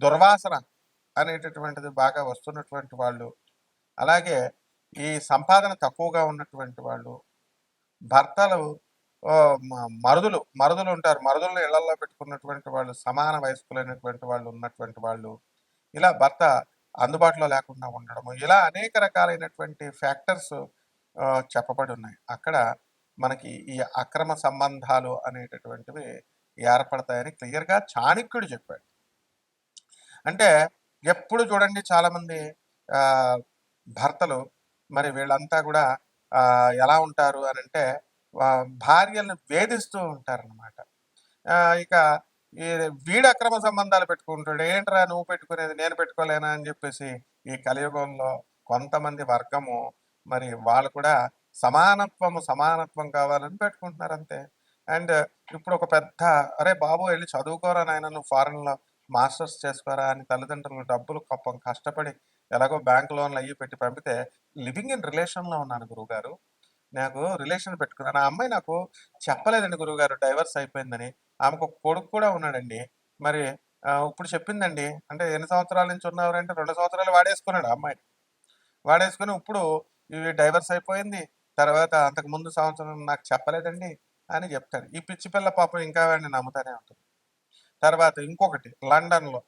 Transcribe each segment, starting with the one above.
దుర్వాసన అనేటటువంటిది బాగా వస్తున్నటువంటి వాళ్ళు. అలాగే ఈ సంపాదన తక్కువగా ఉన్నటువంటి వాళ్ళు భర్తలు మరుదులు మరుదులు ఉంటారు. మరుదులను ఇళ్ళలో పెట్టుకున్నటువంటి వాళ్ళు సమాన వయస్కులైనటువంటి వాళ్ళు ఉన్నటువంటి వాళ్ళు ఇలా భర్త అందుబాటులో లేకుండా ఉండడము ఇలా అనేక రకాలైనటువంటి ఫ్యాక్టర్స్ చెప్పబడి ఉన్నాయి. అక్కడ మనకి ఈ అక్రమ సంబంధాలు అనేటటువంటివి ఏర్పడతాయని క్లియర్గా చాణక్యుడు చెప్పాడు. అంటే ఎప్పుడు చూడండి చాలామంది భర్తలు మరి వీళ్ళంతా కూడా ఎలా ఉంటారు అని అంటే భార్యలను వేధిస్తూ ఉంటారన్నమాట. ఇక ఈ వీడు అక్రమ సంబంధాలు పెట్టుకుంటాడు ఏంట్రా నువ్వు పెట్టుకునేది నేను పెట్టుకోలేనా? అని చెప్పేసి ఈ కలియుగంలో కొంతమంది వర్గము మరి వాళ్ళు కూడా సమానత్వము సమానత్వం కావాలని పెట్టుకుంటున్నారు అంతే. అండ్ ఇప్పుడు ఒక పెద్ద అరే బాబు వెళ్ళి చదువుకోరా నాయన నువ్వు ఫారెన్లో మాస్టర్స్ చేసుకోరా అని తల్లిదండ్రులు డబ్బులు పాపం కష్టపడి ఎలాగో బ్యాంక్ లోన్లు అయ్యి పెట్టి పంపితే లివింగ్ ఇన్ రిలేషన్లో ఉన్నాను గురువుగారు. నాకు రిలేషన్ పెట్టుకున్నాను. ఆ అమ్మాయి నాకు చెప్పలేదండి గురువుగారు డైవర్స్ అయిపోయిందని. ఆమెకు ఒక కొడుకు కూడా ఉన్నాడండి. మరి ఇప్పుడు చెప్పిందండి అంటే ఎన్ని సంవత్సరాల నుంచి ఉన్నవారంటే రెండు సంవత్సరాలు వాడేసుకున్నాడు అమ్మాయి. వాడేసుకుని ఇప్పుడు ఇవి డైవర్స్ అయిపోయింది. తర్వాత అంతకు ముందు సంవత్సరం నాకు చెప్పలేదండి అని చెప్తాడు ఈ పిచ్చి పిల్ల పాపం ఇంకా వాడిని నమ్ముతానే ఉంటుంది. తర్వాత ఇంకొకటి లండన్లో.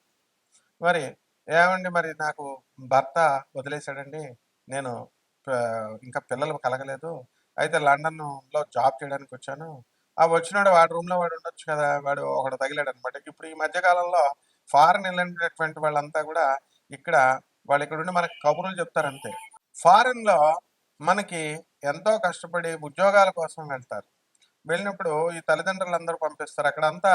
మరి ఏమండి మరి నాకు భర్త వదిలేశాడండి. నేను ఇంకా పిల్లలు కలగలేదు. అయితే లండన్లో జాబ్ చేయడానికి వచ్చాను. ఆ వచ్చినాడు వాడి రూమ్లో వాడు ఉండొచ్చు కదా వాడు ఒకడు తగిలాడు అనమాట ఇప్పుడు ఈ మధ్యకాలంలో ఫారెన్ వెళ్ళినటువంటి వాళ్ళంతా కూడా ఇక్కడ వాళ్ళు ఇక్కడ ఉండి మనకి కబుర్లు చెప్తారు అంతే. మనకి ఎంతో కష్టపడి ఉద్యోగాల కోసం వెళ్తారు. వెళ్ళినప్పుడు ఈ తల్లిదండ్రులు అందరూ పంపిస్తారు. అక్కడంతా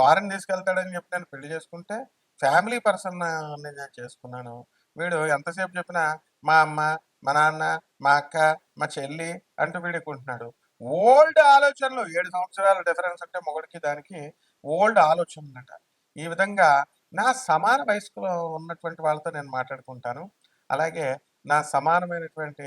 ఫారెన్ తీసుకెళ్తాడని చెప్పి నేను పెళ్ళి చేసుకుంటే ఫ్యామిలీ పర్సన్ నేను చేసుకున్నాను. వీడు ఎంతసేపు చెప్పినా మా అమ్మ మా నాన్న మా అక్క మా చెల్లి అంటూ వీడుకుంటున్నాడు ఓల్డ్ ఆలోచనలు ఏడు సంవత్సరాల డిఫరెన్స్ అంటే మొగడికి దానికి ఓల్డ్ ఆలోచనలట. ఈ విధంగా నా సమాన వయస్కులో ఉన్నటువంటి వాళ్ళతో నేను మాట్లాడుకుంటాను. అలాగే నా సమానమైనటువంటి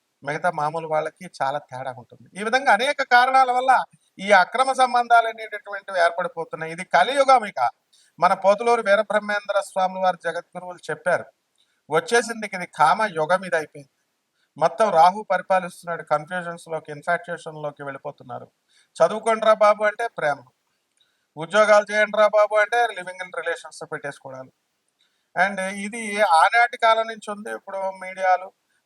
మిగతా మామూలు వాళ్ళకి చాలా తేడా ఉంటుంది. ఈ విధంగా అనేక కారణాల వల్ల ఈ అక్రమ సంబంధాలు అనేటటువంటివి ఏర్పడిపోతున్నాయి. ఇది కలియుగం ఇక. మన పోతులూరు వీరబ్రహ్మేంద్ర స్వామి వారి జగద్గురువులు చెప్పారు వచ్చేసింది ఇది కామ యుగం ఇది అయిపోయింది. మొత్తం రాహు పరిపాలిస్తున్నాడు కన్ఫ్యూజన్స్లోకి ఇన్ఫాక్చుయేషన్లోకి వెళ్ళిపోతున్నారు చదువుకోండిరా బాబు అంటే ప్రేమ ఉద్యోగాలు చేయండి రా బాబు అంటే లివింగ్ ఇన్ రిలేషన్స్ పెట్టేసుకోవడాలు. అండ్ ఇది ఆనాటి కాలం నుంచి ఉంది. ఇప్పుడు మీడియాలు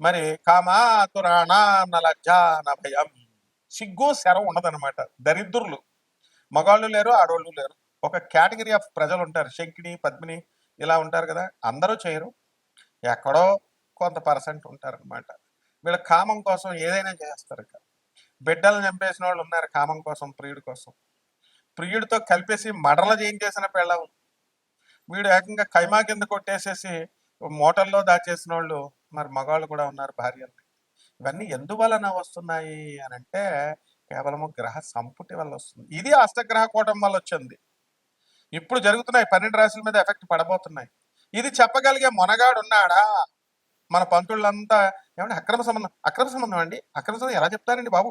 మరి కామాతురాణ భయం సిగ్గు శరం ఉండదన్నమాట. దరిద్రులు. మగాళ్ళు లేరు ఆడవాళ్ళు లేరు. ఒక కేటగిరీ ఆఫ్ ప్రజలు ఉంటారు శంకిని పద్మిని ఇలా ఉంటారు కదా. అందరూ చేయరు. ఎక్కడో కొంత పర్సెంట్ ఉంటారనమాట వీళ్ళ కామం కోసం ఏదైనా చేస్తారు ఇక. బిడ్డలు చంపేసిన వాళ్ళు ఉన్నారు కామం కోసం ప్రియుడి కోసం. ప్రియుడితో కలిపేసి మడల చేయించేసిన పెళ్ళం వీడు ఏకంగా కైమా కింద కొట్టేసేసి మోటల్లో దాచేసిన వాళ్ళు మరి మగవాళ్ళు కూడా ఉన్నారు భార్యల్ని ఇవన్నీ ఎందువలన వస్తున్నాయి అని అంటే కేవలము గ్రహ సంపుటి వల్ల వస్తుంది. ఇది అష్టగ్రహ కూటం వల్ల వచ్చింది. ఇప్పుడు జరుగుతున్నాయి పన్నెండు రాశుల మీద ఎఫెక్ట్ పడబోతున్నాయి. ఇది చెప్పగలిగే మొనగాడు ఉన్నాడా? మన పంతుళ్ళంతా ఏమంటే అక్రమ సంబంధం అక్రమ సంబంధం అండి? అక్రమ సంబంధం ఎలా చెప్తారండి బాబు?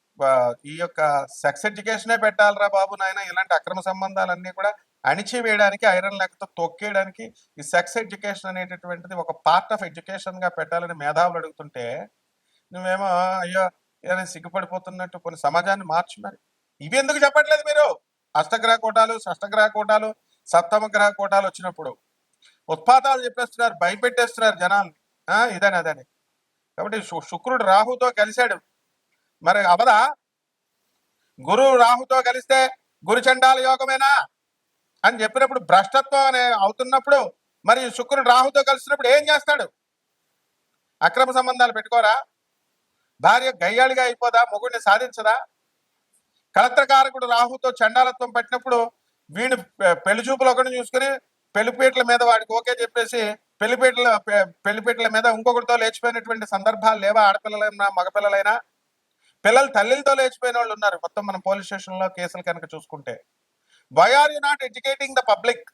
ఈ యొక్క సెక్స్ ఎడ్యుకేషనే పెట్టాలరా బాబు నాయన. ఇలాంటి అక్రమ సంబంధాలన్నీ కూడా అణిచివేయడానికి ఐరన్ లెక్కతో తొక్కేయడానికి ఈ సెక్స్ ఎడ్యుకేషన్ అనేటటువంటిది ఒక పార్ట్ ఆఫ్ ఎడ్యుకేషన్గా పెట్టాలని మేధావులు అడుగుతుంటే నువ్వేమో అయ్యో ఏదైనా సిగ్గుపడిపోతున్నట్టు కొన్ని సమాజాన్ని మార్చు మరి. ఇవి ఎందుకు చెప్పట్లేదు మీరు? అష్టగ్రహ కూటాలు షష్టగ్రహ కూటాలు సప్తమ గ్రహ కూటాలు వచ్చినప్పుడు ఉత్పాతాలు చెప్పేస్తున్నారు భయపెట్టేస్తున్నారు జనాల్ని. ఆ, ఇదని అదని. కాబట్టి శుక్రుడు రాహుతో కలిశాడు. మరి అవదా? గురువు రాహుతో కలిస్తే గురుచండాల యోగమేనా? అని చెప్పినప్పుడు భ్రష్టత్వం అనే అవుతున్నప్పుడు మరి శుక్రుడు రాహుతో కలిసినప్పుడు ఏం చేస్తాడు? అక్రమ సంబంధాలు పెట్టుకోరా? భార్య గయ్యాళిగా అయిపోదా? మొగుడిని సాధించదా? కళత్రకారకుడు రాహుతో చండాలత్వం పెట్టినప్పుడు వీడు పె- పెళ్ళి చూపులు ఒకటి చూసుకుని పెళ్ళిపీటల మీద వాడికి ఓకే చెప్పేసి పెళ్ళిపీటల పెళ్ళిపీటల మీద ఇంకొకరితో లేచిపోయినటువంటి సందర్భాలు లేవా? ఆడపిల్లలైనా మగపిల్లలైనా? పిల్లలు తల్లితో లేచిపోయిన వాళ్ళు ఉన్నారు. మొత్తం మనం పోలీస్ స్టేషన్లో కేసులు కనుక చూసుకుంటే. Why are you not educating the public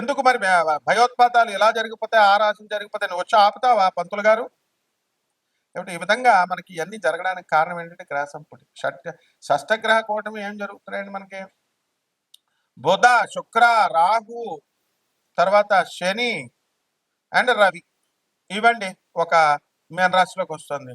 ఎందుకు మరి భయోత్పాతాలు ఎలా జరిగిపోతే ఆ రాశం జరిగిపోతే నువ్వు వచ్చి ఆపుతావా పంతులు గారు? కాబట్టి ఈ విధంగా మనకి ఇవన్నీ జరగడానికి కారణం ఏంటంటే గ్రహసంపుటి షట్ షష్టగ్రహ కూటమి ఏం జరుగుతున్నాయండి మనకి? బుధ శుక్ర రాహు తర్వాత శని అండ్ రవి. ఇవండి ఒక మీన రాశిలోకి వస్తుంది.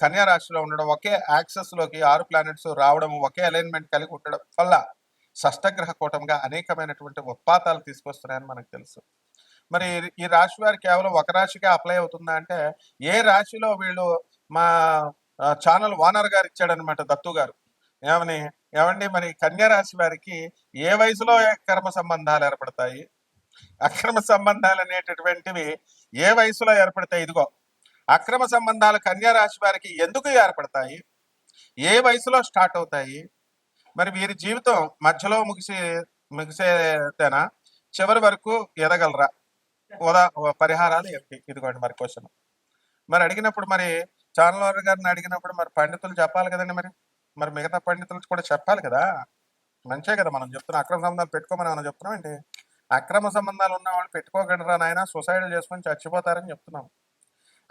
కన్యా రాశిలో ఉండడం ఒకే యాక్సెస్లోకి ఆరు ప్లానెట్స్ రావడం ఒకే అలైన్మెంట్ కలిగి ఉండడం వల్ల షష్టగ్రహ కూటంగా అనేకమైనటువంటి ఉత్పాతాలు తీసుకొస్తున్నాయని మనకు తెలుసు. మరి ఈ రాశి వారు కేవలం ఒక రాశికే అప్లై అవుతుందా అంటే ఏ రాశిలో వీళ్ళు మా ఛానల్ ఓనర్ గారు ఇచ్చాడనమాట దత్తు గారు. ఏమని ఏమండి మరి కన్యా రాశి వారికి ఏ వయసులో కర్మ సంబంధాలు ఏర్పడతాయి? అక్రమ సంబంధాలు అనేటటువంటివి ఏ వయసులో ఏర్పడతాయి? ఇదిగో అక్రమ సంబంధాలు కన్యా రాశి వారికి ఎందుకు ఏర్పడతాయి? ఏ వయసులో స్టార్ట్ అవుతాయి? మరి వీరి జీవితం మధ్యలో ముగిసే ముగిసేతేనా చివరి వరకు ఎదగలరా? ఉదా పరిహారాలు ఏమిటి ఇదిగోండి మరి క్వశ్చన్. మరి అడిగినప్పుడు మరి ఛానల్ గారిని అడిగినప్పుడు మరి పండితులు చెప్పాలి కదండి మరి. మరి మిగతా పండితులు కూడా చెప్పాలి కదా. మంచే కదా మనం చెప్తున్నాం అక్రమ సంబంధాలు పెట్టుకోమని మనం చెప్తున్నాం ఏంటి? అక్రమ సంబంధాలు ఉన్న వాళ్ళు పెట్టుకోకండిరా నాయన? సూసైడ్ చేసుకొని చచ్చిపోతారని చెప్తున్నాం.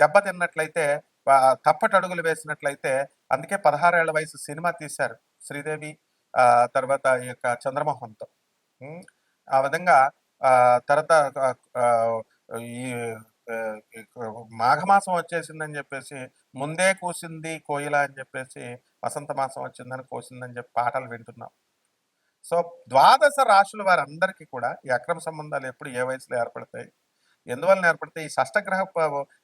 దెబ్బతిన్నట్లయితే దెబ్బ తిన్నట్లయితే తప్పటి అడుగులు వేసినట్లయితే అందుకే పదహారేళ్ళ వయసు సినిమా తీశారు శ్రీదేవి తర్వాత ఈ యొక్క చంద్రమోహన్తో. ఆ విధంగా తర్వాత ఈ ఈ మాఘమాసం వచ్చేసిందని చెప్పేసి ముందే కూసింది కోయిల అని చెప్పేసి వసంత మాసం వచ్చిందని కోసిందని చెప్పి పాటలు వింటున్నాం. సో ద్వాదశ రాశుల వారందరికీ కూడా ఈ అక్రమ సంబంధాలు ఎప్పుడు ఏ వయసులో ఏర్పడతాయి? ఎందువల్ల ఏర్పడతాయి? ఈ షష్టగ్రహ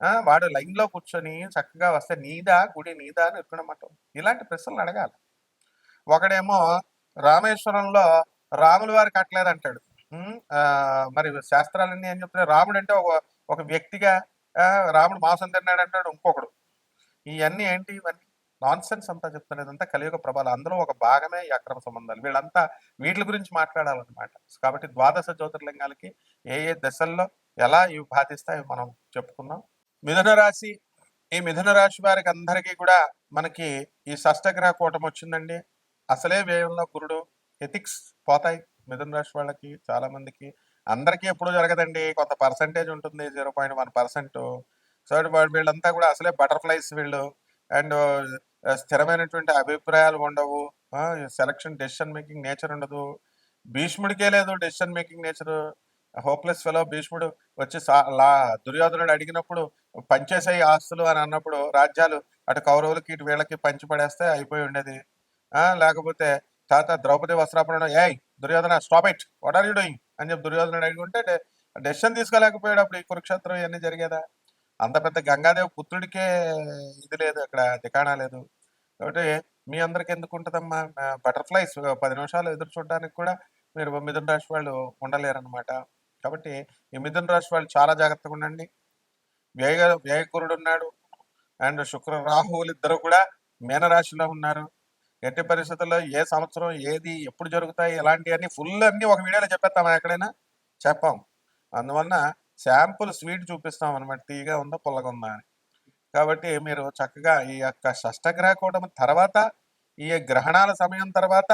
ఆ, వాడు లైన్లో కూర్చొని చక్కగా వస్తే నీదా గుడి నీదా అని ఎక్కడమాట ఇలాంటి ప్రశ్నలు అడగాలి. ఒకడేమో రామేశ్వరంలో రాముల వారు కట్టలేదు అంటాడు ఉమ్, ఆ, మరి శాస్త్రాలన్నీ ఏం చెప్తున్నాయి? రాముడు అంటే ఒక ఒక వ్యక్తిగా ఆ, రాముడు మాంసం తిన్నాడు అంటాడు ఇంకొకడు. ఇవన్నీ ఏంటి ఇవన్నీ? నాన్ సెన్స్ అంతా చెప్తున్నది అంతా కలియుగ ప్రభావం. అందులో ఒక భాగమే ఈ అక్రమ సంబంధాలు. వీళ్ళంతా వీటి గురించి మాట్లాడాలన్నమాట. కాబట్టి ద్వాదశ జ్యోతిర్లింగాలకి ఏ ఏ దశల్లో ఎలా ఇవి బాధిస్తాయి మనం చెప్పుకున్నాం మిథున రాశి ఈ మిథున రాశి వారికి అందరికీ కూడా మనకి ఈ షష్టగ్రహ కూటం వచ్చిందండి. అసలే వ్యయంలో గురుడు ఎథిక్స్ పోతాయి మిథున రాశి వాళ్ళకి చాలా మందికి. అందరికీ ఎప్పుడు జరగదండి. కొంత పర్సంటేజ్ ఉంటుంది zero point one percent. So వీళ్ళంతా కూడా అసలే బటర్ఫ్లైస్ వీళ్ళు. అండ్ స్థిరమైనటువంటి అభిప్రాయాలు ఉండవు. సెలక్షన్ డెసిషన్ మేకింగ్ నేచర్ ఉండదు. భీష్ముడికే లేదు decision making nature. Hopeless fellow భీష్ముడు వచ్చి లా దుర్యోధనుడు అడిగినప్పుడు పంచేసాయి ఆస్తులు అని అన్నప్పుడు రాజ్యాలు అటు కౌరవులకి ఇటు వీళ్ళకి పంచి పడేస్తే అయిపోయి ఉండేది. లేకపోతే తాత ద్రౌపది వస్త్రాపరణ ఏయ్ Duryodhana stop it! What are you doing? అని చెప్పి దుర్యోధనుడు అడిగి ఉంటే డెసిషన్ తీసుకోలేకపోయాడు అప్పుడు ఈ కురుక్షేత్రం ఇవన్నీ జరిగేదా? అంత పెద్ద గంగాదేవి పుత్రుడికే ఇది లేదు అక్కడ దికాణా లేదు. కాబట్టి మీ అందరికి ఎందుకు ఉంటుందమ్మా? బటర్ఫ్లైస్ పది నిమిషాలు ఎదురు చూడడానికి కూడా మీరు మిథున్ రాశి వాళ్ళు ఉండలేరన్నమాట. కాబట్టి ఈ మిథున రాశి వాళ్ళు చాలా జాగ్రత్తగా ఉండండి. వ్యయ వ్యయకురుడు ఉన్నాడు. అండ్ శుక్ర రాహువులు ఇద్దరు కూడా మీనరాశిలో ఉన్నారు. ఎట్టి పరిస్థితుల్లో ఏ సంవత్సరం ఏది ఎప్పుడు జరుగుతాయి ఎలాంటివన్నీ ఫుల్ అన్ని ఒక వీడియోలో చెప్పేస్తామా ఎక్కడైనా? చెప్పాం. అందువలన శాంపుల్ స్వీట్ చూపిస్తాం అనమాట తీగా ఉందా పుల్లగా ఉందా అని. కాబట్టి మీరు చక్కగా ఈ యొక్క షష్టగ్రహ కూటమి తర్వాత ఈ గ్రహణాల సమయం తర్వాత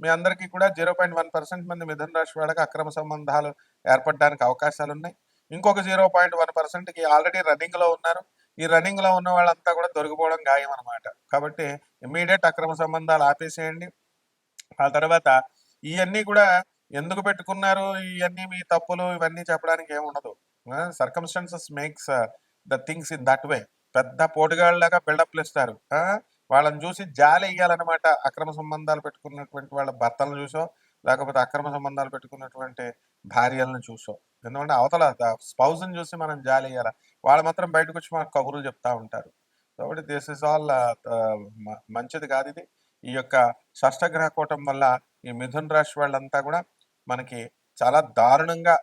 మీ అందరికీ కూడా జీరో పాయింట్ వన్ పర్సెంట్ మంది మిథున రాశి వాళ్ళకి అక్రమ సంబంధాలు ఏర్పడడానికి అవకాశాలు ఉన్నాయి. ఇంకొక జీరో పాయింట్ వన్ పర్సెంట్కి ఆల్రెడీ రన్నింగ్లో ఉన్నారు. ఈ రన్నింగ్లో ఉన్న వాళ్ళంతా కూడా దొరికిపోవడం గాయం అనమాట కాబట్టి ఇమ్మీడియట్ అక్రమ సంబంధాలు ఆపేసేయండి. ఆ తర్వాత ఇవన్నీ కూడా ఎందుకు పెట్టుకున్నారు? ఇవన్నీ మీ తప్పులు ఇవన్నీ చెప్పడానికి ఏముండదు circumstances makes the things in that way పెద్ద పోటుగాళ్ళలాగా బిల్డప్లు ఇస్తారు వాళ్ళని చూసి జాలి వేయాలన్నమాట అక్రమ సంబంధాలు పెట్టుకున్నటువంటి వాళ్ళ భర్తలను చూసో లేకపోతే అక్రమ సంబంధాలు పెట్టుకున్నటువంటి భార్యలను చూసో. ఎందుకంటే అవతల స్పౌజ్ని చూసి మనం జాలి వేయాలి వాళ్ళు మాత్రం బయటకు వచ్చి మనకు కబుర్లు చెప్తా ఉంటారు. కాబట్టి దిస్ ఇస్ ఆల్ మంచిది కాదు ఇది. ఈ యొక్క షష్టగ్రహ కూటం వల్ల ఈ మిథున్ రాశి వాళ్ళంతా కూడా మనకి చాలా దారుణంగా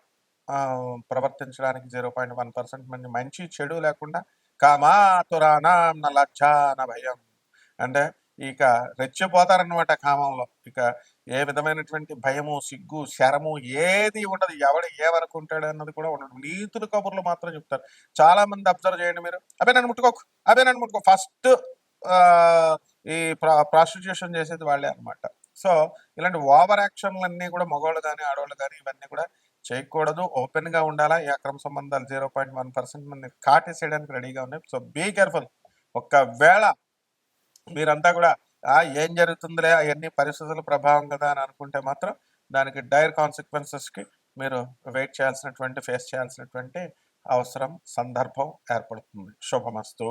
ప్రవర్తించడానికి జీరో పాయింట్ వన్ పర్సెంట్ మంది మంచి చెడు లేకుండా కామాతురానా నా నా భయం. అంటే ఇక రెచ్చిపోతారన్నమాట కామంలో. ఇక ఏ విధమైనటువంటి భయము సిగ్గు శరము ఏది ఉండదు. ఎవడు ఏమనుకుంటాడు అన్నది కూడా ఉండదు. నీతులు కబుర్లు మాత్రం చెప్తారు. చాలా మంది అబ్జర్వ్ చేయండి మీరు. అబే నన్ను ముట్టుకోకు. అబే నన్ను ముట్టుకో. ఫస్ట్ ఈ ప్రాస్టిట్యూషన్ చేసేది వాళ్ళే అనమాట సో ఇలాంటి ఓవర్ యాక్షన్లు అన్నీ కూడా మగవాళ్ళు కానీ ఆడవాళ్ళు కానీ ఇవన్నీ కూడా చేయకూడదు. ఓపెన్గా ఉండాలా? ఈ అక్రమ సంబంధాలు జీరో పాయింట్ వన్ పర్సెంట్ మంది కాటేసేయడానికి రెడీగా ఉన్నాయి. So be careful. ఒకవేళ మీరంతా కూడా ఆ ఏం జరుగుతుందిలే అవన్నీ పరిస్థితుల ప్రభావం కదా అని అనుకుంటే మాత్రం దానికి డైర్ కాన్సిక్వెన్సెస్కి మీరు వెయిట్ చేయాల్సినటువంటి ఫేస్ చేయాల్సినటువంటి అవసరం సందర్భం ఏర్పడుతుంది. శుభమస్తు.